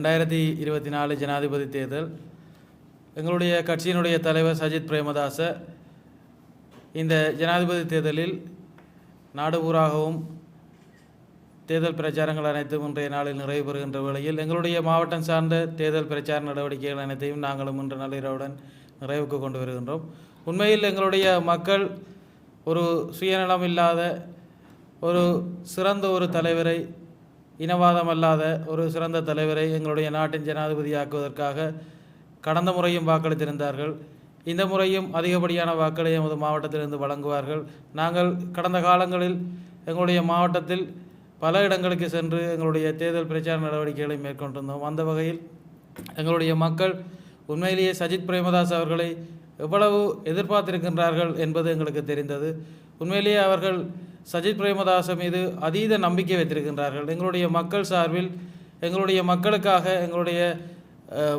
ரெண்டாயிரத்தி இருபத்தி நாலு ஜனாதிபதி தேர்தல். எங்களுடைய கட்சியினுடைய தலைவர் சஜித் பிரேமதாச இந்த ஜனாதிபதி தேர்தலில் நாடு பூராகவும் தேர்தல் பிரச்சாரங்கள் அனைத்தும் இன்றைய நாளில் நிறைவு பெறுகின்ற வேளையில் எங்களுடைய மாவட்டம் சார்ந்த தேர்தல் பிரச்சார நடவடிக்கைகள் அனைத்தையும் நாங்களும் இன்று நள்ளிரவுடன் நிறைவுக்கு கொண்டு வருகின்றோம். உண்மையில் எங்களுடைய மக்கள் ஒரு சுயநலம் இல்லாத ஒரு சிறந்த ஒரு தலைவரை இனவாதம் அல்லாத ஒரு சிறந்த தலைவரை எங்களுடைய நாட்டின் ஜனாதிபதியாக்குவதற்காக கடந்த முறையும் வாக்களித்திருந்தார்கள். இந்த முறையும் அதிகப்படியான வாக்களை எமது மாவட்டத்திலிருந்து வழங்குவார்கள். நாங்கள் கடந்த காலங்களில் எங்களுடைய மாவட்டத்தில் பல இடங்களுக்கு சென்று எங்களுடைய தேர்தல் பிரச்சார நடவடிக்கைகளை மேற்கொண்டிருந்தோம். அந்த வகையில் எங்களுடைய மக்கள் உண்மையிலேயே சஜித் பிரேமதாஸ் அவர்களை எவ்வளவு எதிர்பார்த்திருக்கின்றார்கள் என்பது எங்களுக்கு தெரிந்தது. உண்மையிலேயே அவர்கள் சஜித் பிரேமதாச மீது அதீத நம்பிக்கை வைத்திருக்கின்றார்கள். எங்களுடைய மக்கள் சார்பில் எங்களுடைய மக்களுக்காக எங்களுடைய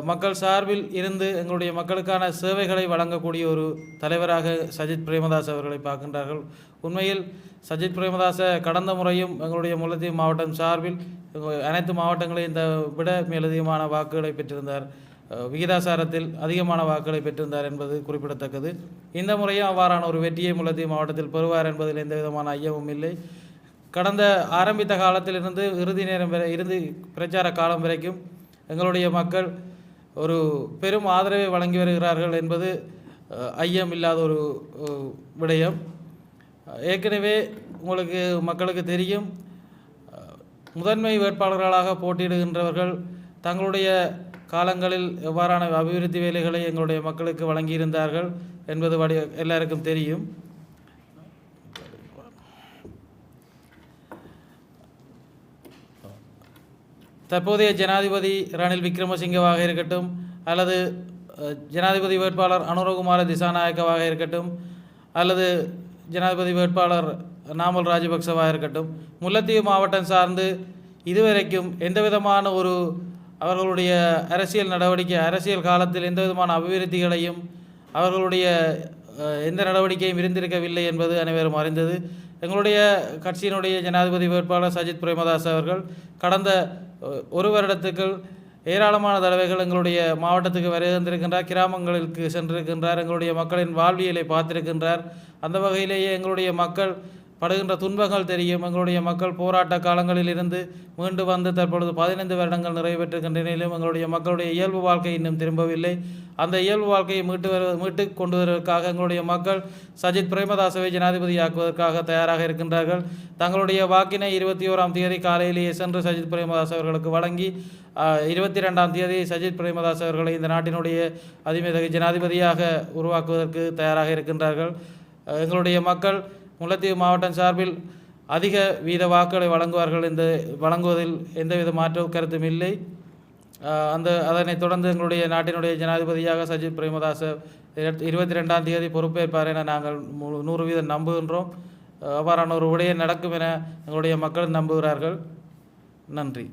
மக்கள் சார்பில் இருந்து எங்களுடைய மக்களுக்கான சேவைகளை வழங்கக்கூடிய ஒரு தலைவராக சஜித் பிரேமதாஸ் அவர்களை பார்க்கின்றார்கள். உண்மையில் சஜித் பிரேமதாச கடந்த முறையும் எங்களுடைய முல்லைத்தீவு மாவட்டம் சார்பில் அனைத்து மாவட்டங்களையும் இந்த விட மேலதிகமான வாக்குகளை பெற்றிருந்தார். விகிதாசாரத்தில் அதிகமான வாக்குகளை பெற்றிருந்தார் என்பது குறிப்பிடத்தக்கது. இந்த முறையும் அவ்வாறான ஒரு வெற்றியை முல்லைத்தீவு மாவட்டத்தில் பெறுவார் என்பதில் எந்த விதமான ஐயமும் இல்லை. கடந்த ஆரம்பித்த காலத்திலிருந்து இறுதி நேரம் வரை இறுதி பிரச்சார காலம் வரைக்கும் எங்களுடைய மக்கள் ஒரு பெரும் ஆதரவை வழங்கி வருகிறார்கள் என்பது ஐயம் இல்லாத ஒரு விடயம். ஏற்கனவே உங்களுக்கு மக்களுக்கு தெரியும் முதன்மை வேட்பாளர்களாக போட்டியிடுகின்றவர்கள் தங்களுடைய காலங்களில் எவ்வாறான அபிவிருத்தி வேலைகளை எங்களுடைய மக்களுக்கு வழங்கியிருந்தார்கள் என்பது வடி எல்லாருக்கும் தெரியும். தற்போதைய ஜனாதிபதி ரணில் விக்ரமசிங்கவாக இருக்கட்டும் அல்லது ஜனாதிபதி வேட்பாளர் அனுரகுமார திசாநாயக்கவாக இருக்கட்டும் அல்லது ஜனாதிபதி வேட்பாளர் நாமல் ராஜபக்சவாக இருக்கட்டும் முல்லைத்தீவு மாவட்டம் சார்ந்து இதுவரைக்கும் எந்த விதமான ஒரு அவர்களுடைய அரசியல் நடவடிக்கை அரசியல் காலத்தில் எந்த விதமான அபிவிருத்திகளையும் அவர்களுடைய எந்த நடவடிக்கையும் இருந்திருக்கவில்லை என்பது அனைவரும் அறிந்தது. எங்களுடைய கட்சியினுடைய ஜனாதிபதி வேட்பாளர் சஜித் பிரேமதாஸ் அவர்கள் கடந்த ஒரு வருடத்துக்குள் ஏராளமான தடவைகள் எங்களுடைய மாவட்டத்துக்கு வருகின்றிருக்கின்றார் கிராமங்களுக்கு சென்றிருக்கின்றார் எங்களுடைய மக்களின் வாழ்வியலை பார்த்திருக்கின்றார். அந்த வகையிலேயே எங்களுடைய மக்கள் படுகின்ற துன்பங்கள் தெரியும். எங்களுடைய மக்கள் போராட்ட காலங்களில் இருந்து மீண்டு வந்து தற்பொழுது பதினைந்து வருடங்கள் நிறைவேற்றுகின்ற நிலையிலும் எங்களுடைய மக்களுடைய இயல்பு வாழ்க்கை இன்னும் திரும்பவில்லை. அந்த இயல்பு வாழ்க்கையை மீட்டு வருவது மீட்டு கொண்டு வருவதற்காக எங்களுடைய மக்கள் சஜித் பிரேமதாசவை ஜனாதிபதியாக்குவதற்காக தயாராக இருக்கின்றார்கள். தங்களுடைய வாக்கினை இருபத்தி ஓராம் தேதி காலையிலேயே சென்று சஜித் பிரேமதாஸ் அவர்களுக்கு வழங்கி இருபத்தி ரெண்டாம் தேதி சஜித் பிரேமதாஸ் அவர்களை இந்த நாட்டினுடைய அதிமதி ஜனாதிபதியாக உருவாக்குவதற்கு தயாராக இருக்கின்றார்கள். எங்களுடைய மக்கள் முல்லைத்தீவு மாவட்டம் சார்பில் அதிக வீத வாக்குகளை வழங்குவார்கள் இந்த வழங்குவதில் எந்தவித மாற்ற கருத்தும் இல்லை. அந்த அதனைத் தொடர்ந்து எங்களுடைய நாட்டினுடைய ஜனாதிபதியாக சஜித் பிரேமதாச இருபத்தி ரெண்டாம் தேதி பொறுப்பேற்பார் என நாங்கள் நூறு வீதம் நம்புகின்றோம். அவ்வாறான ஒரு விடயம் நடக்கும் என எங்களுடைய மக்கள் நம்புகிறார்கள். நன்றி.